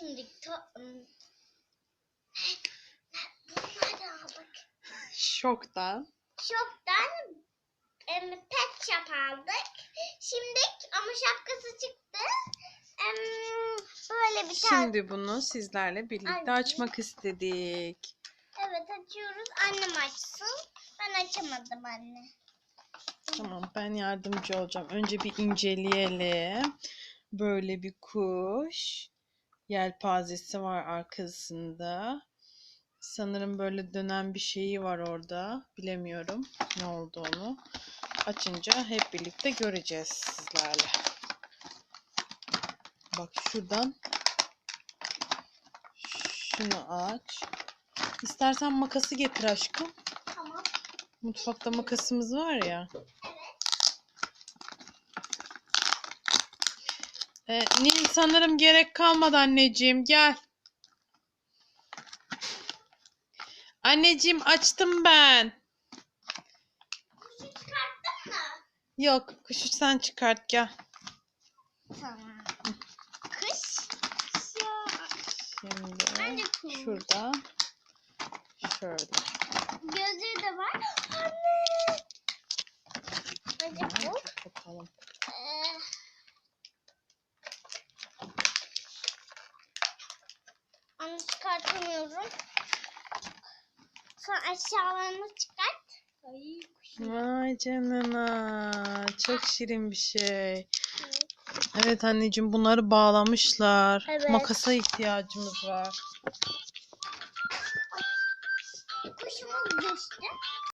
Şimdi bunları aldık. Şoktan. Şoktan em, pet shop aldık. Şimdi ama şapkası çıktı. Em, böyle bir tane. Şimdi bunu sizlerle birlikte Anne. açmak istedik. Evet açıyoruz. Annem açsın. Ben açamadım anne. Tamam ben yardımcı olacağım. Önce bir inceleyelim. Böyle bir kuş. Yelpazesi var arkasında. Sanırım böyle dönen bir şeyi var orada. Bilemiyorum ne olduğunu. Açınca hep birlikte göreceğiz sizlerle. Bak şuradan şunu aç. İstersen makası getir aşkım. Tamam. Mutfakta makasımız var ya. Ee, Nil sanırım gerek kalmadı anneciğim. Gel. Anneciğim açtım ben. Kuşu çıkarttın mı? Yok, kuşu sen çıkart gel. Tamam. Kış. Şimdi kuş. şurada. Şöyle. Gözlüğü de var. Anne. Aç bakalım. Ee, Onu çıkartamıyorum. Sonra aşağılarını çıkart. Ay kuşum. Vay canına. Çok şirin bir şey. Evet anneciğim bunları bağlamışlar. Evet. Makasa ihtiyacımız var. Kuşumuz düştü.